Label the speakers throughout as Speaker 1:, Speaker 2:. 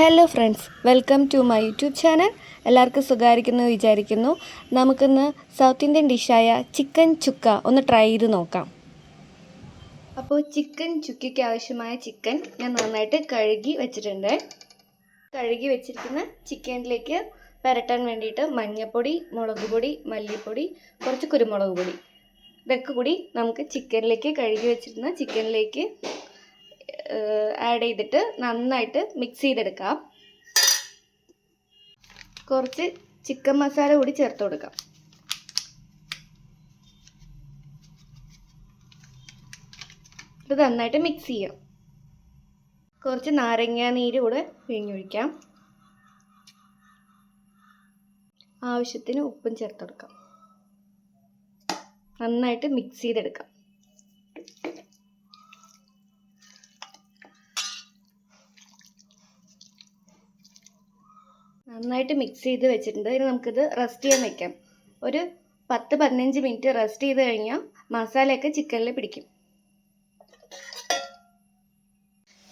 Speaker 1: Hello friends welcome to my YouTube channel എല്ലാവർക്കും സുഖമായിരിക്കുന്നു വിചാരിക്കുന്നു. നമുക്കിന്ന് സൗത്ത് ഇന്ത്യൻ ഡിഷായ ചിക്കൻ ചുക്ക ഒന്ന് ട്രൈ ചെയ്ത് നോക്കാം. അപ്പോൾ ചിക്കൻ ചുക്കയ്ക്ക് ആവശ്യമായ ചിക്കൻ ഞാൻ നന്നായിട്ട് കഴുകി വെച്ചിട്ടുണ്ട്. കഴുകി വെച്ചിരിക്കുന്ന ചിക്കനിലേക്ക് പുരട്ടാൻ വേണ്ടിയിട്ട് മഞ്ഞൾപ്പൊടി മുളക് പൊടി മല്ലിപ്പൊടി കുറച്ച് കുരുമുളക് പൊടി. ഇതൊക്കെ കൂടി നമുക്ക് ചിക്കനിലേക്ക് കഴുകി വെച്ചിരുന്ന ചിക്കനിലേക്ക് ആഡ് ചെയ്തിട്ട് നന്നായിട്ട് മിക്സ് ചെയ്തെടുക്കാം. കുറച്ച് ചിക്കൻ മസാല കൂടി ചേർത്ത് കൊടുക്കാം. ഇത് നന്നായിട്ട് മിക്സ് ചെയ്യാം. കുറച്ച് നാരങ്ങ നീര് കൂടെ പിഴിഞ്ഞൊഴിക്കാം. ആവശ്യത്തിന് ഉപ്പും ചേർത്തെടുക്കാം നന്നായിട്ട് മിക്സ് ചെയ്തെടുക്കാം. നന്നായിട്ട് മിക്സ് ചെയ്ത് വെച്ചിട്ടുണ്ട്. ഇനി നമുക്കിത് റെസ്റ്റ് ചെയ്യാൻ വെക്കാം. ഒരു പത്ത് പതിനഞ്ച് മിനിറ്റ് റെസ്റ്റ് ചെയ്ത് കഴിഞ്ഞാൽ മസാലയൊക്കെ ചിക്കനിൽ പിടിക്കും.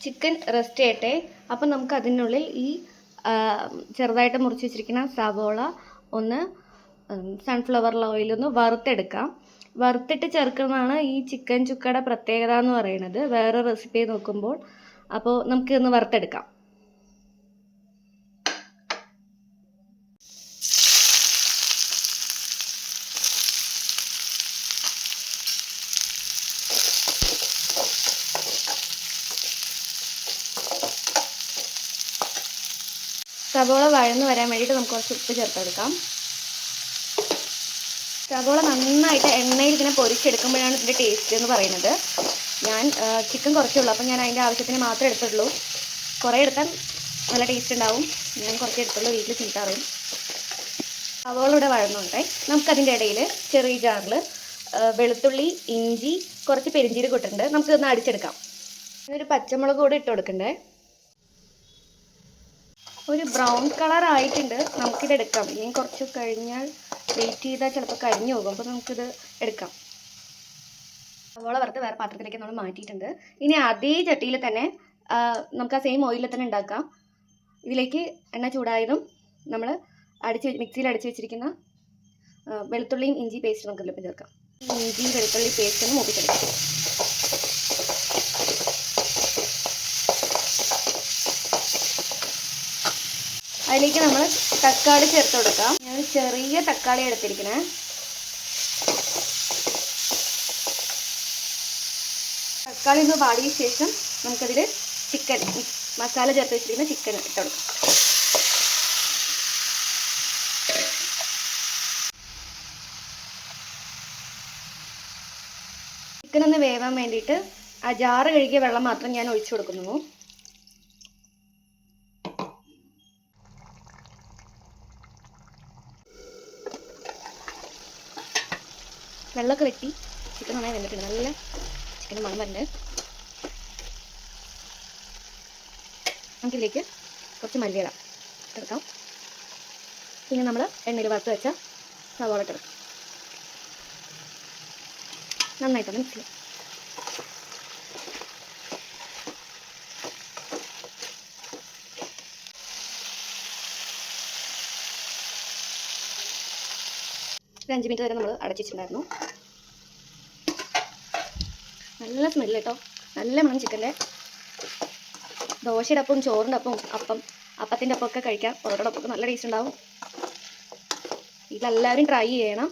Speaker 1: ചിക്കൻ റെസ്റ്റ് ചെയ്യട്ടെ. അപ്പം നമുക്ക് അതിനുള്ളിൽ ഈ ചെറുതായിട്ട് മുറിച്ച് വെച്ചിരിക്കുന്ന സവോള ഒന്ന് സൺഫ്ലവർ ഓയിൽ ഒന്ന് വറുത്തെടുക്കാം. വറുത്തിട്ട് ചേർക്കുന്നതാണ് ഈ ചിക്കൻ ചുക്കയുടെ പ്രത്യേകത എന്ന് പറയുന്നത്. വേറെ റെസിപ്പി നോക്കുമ്പോൾ. അപ്പോൾ നമുക്കിതൊന്ന് വറുത്തെടുക്കാം. സവോള വഴന്ന് വരാൻ വേണ്ടിയിട്ട് നമുക്ക് കുറച്ച് ഉപ്പ് ചേർത്തെടുക്കാം. സവോള നന്നായിട്ട് എണ്ണയിൽ ഇങ്ങനെ പൊരിച്ചെടുക്കുമ്പോഴാണ് ഇതിന്റെ ടേസ്റ്റ് എന്ന് പറയുന്നത്. ഞാൻ ചിക്കൻ കുറച്ചേ ഉള്ളൂ അപ്പം ഞാൻ അതിന്റെ ആവശ്യത്തിന് മാത്രമേ എടുത്തുള്ളൂ കുറേ എടുത്താൽ നല്ല ടേസ്റ്റ് ഉണ്ടാവും. ഞാൻ കുറച്ച് എടുത്തുള്ളൂ. വീട്ടിൽ ചീത്താറും സവോള ഇവിടെ വഴന്നുണ്ടേ. നമുക്കതിന്റെ ഇടയിൽ ചെറിയ ജാറിൽ വെളുത്തുള്ളി ഇഞ്ചി കുറച്ച് പെരിഞ്ചീരകം ഇട്ടിട്ടുണ്ട്. നമുക്കിതൊന്ന് അടിച്ചെടുക്കാം. ഒരു പച്ചമുളക് കൂടെ ഇട്ട് കൊടുക്കണ്ടേ? ഒരു ബ്രൗൺ കളർ ആയിട്ടുണ്ട് നമുക്കിത് എടുക്കാം. ഇനിയും കുറച്ച് കഴിഞ്ഞാൽ വെയിറ്റ് ചെയ്താൽ ചിലപ്പോൾ കരിഞ്ഞു പോകും. അപ്പോൾ നമുക്കിത് എടുക്കാം. സവോള വറുത്ത് വേറെ പാത്രത്തിലേക്ക് നമ്മൾ മാറ്റിയിട്ടുണ്ട്. ഇനി അതേ ചട്ടിയിൽ തന്നെ നമുക്ക് ആ സെയിം ഓയിലിൽ തന്നെ ഉണ്ടാക്കാം. ഇതിലേക്ക് എണ്ണ ചൂടായതും നമ്മൾ അടിച്ച് മിക്സിയിൽ അടിച്ച് വെച്ചിരിക്കുന്ന വെളുത്തുള്ളിയും ഇഞ്ചി പേസ്റ്റ് നമുക്ക് ഇതിലിപ്പോൾ ചേർക്കാം. ഇഞ്ചി വെളുത്തുള്ളി പേസ്റ്റ് ഒന്ന് മൂപ്പിച്ചെടുക്കാം. അതിലേക്ക് നമ്മൾ തക്കാളി ചേർത്ത് കൊടുക്കാം. ഞാൻ ചെറിയ തക്കാളി എടുത്തിരിക്കണേ. തക്കാളി ഒന്ന് വാടിയ ശേഷം നമുക്കതിൽ ചിക്കൻ മസാല ചേർത്ത് വെച്ചിരിക്കുന്ന ചിക്കൻ ഇട്ട് കൊടുക്കാം. ചിക്കൻ ഒന്ന് വേവാൻ വേണ്ടിയിട്ട് ആ ജാറ് കഴുകിയ വെള്ളം മാത്രം ഞാൻ ഒഴിച്ചു കൊടുക്കുന്നു. വെള്ളമൊക്കെ വെട്ടി ചിക്കൻ നന്നായി വെന്തിട്ടുണ്ട്. നല്ല ചിക്കൻ മണം വരുന്നുണ്ട് നമുക്കിതിലേക്ക് കുറച്ച് മല്ലിയില ഇട്ടെടുക്കാം പിന്നെ നമ്മൾ എണ്ണയിൽ വറുത്ത് വെച്ച സവാള ഇട്ടെടുക്കാം നന്നായിട്ടൊന്ന് മിക്സ് ചെയ്യാം. ഒരു അഞ്ച് മിനിറ്റ് വരെ നമ്മൾ അടച്ചിട്ടുണ്ടായിരുന്നു. നല്ല സ്മെല്ല് കേട്ടോ നല്ല മണം ചിക്കന്റെ. ദോശയുടെ അപ്പം ചോറിന്റെ അപ്പം അപ്പം അപ്പത്തിന്റെ അപ്പമൊക്കെ കഴിക്കാം. പൊറോട്ടയുടെ അപ്പമൊക്കെ നല്ല ടേസ്റ്റ് ഉണ്ടാവും. ഇതെല്ലാവരും ട്രൈ ചെയ്യണം.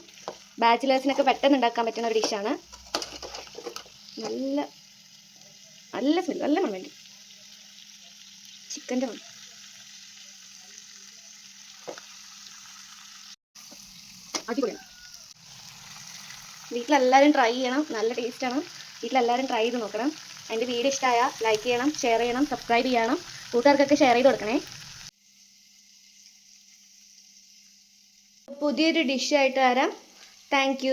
Speaker 1: ബാച്ചിലേഴ്സിനൊക്കെ പെട്ടെന്ന് ഉണ്ടാക്കാൻ പറ്റുന്ന ഒരു ഡിഷാണ് നല്ല നല്ല സ്മെല്ല് നല്ല മണം വേണ്ടി. ചിക്കന്റെ മണം. അടിപൊളിയാണ്. വീട്ടിലെല്ലാവരും ട്രൈ ചെയ്യണം. നല്ല ടേസ്റ്റാണ് വീട്ടിലെല്ലാവരും ട്രൈ ചെയ്ത് നോക്കണം. എന്റെ വീഡിയോ ഇഷ്ടമായാൽ ലൈക്ക് ചെയ്യണം ഷെയർ ചെയ്യണം സബ്സ്ക്രൈബ് ചെയ്യണം. കൂട്ടുകാർക്കൊക്കെ ഷെയർ ചെയ്ത് കൊടുക്കണേ. പുതിയൊരു ഡിഷായിട്ട് വരാം. താങ്ക്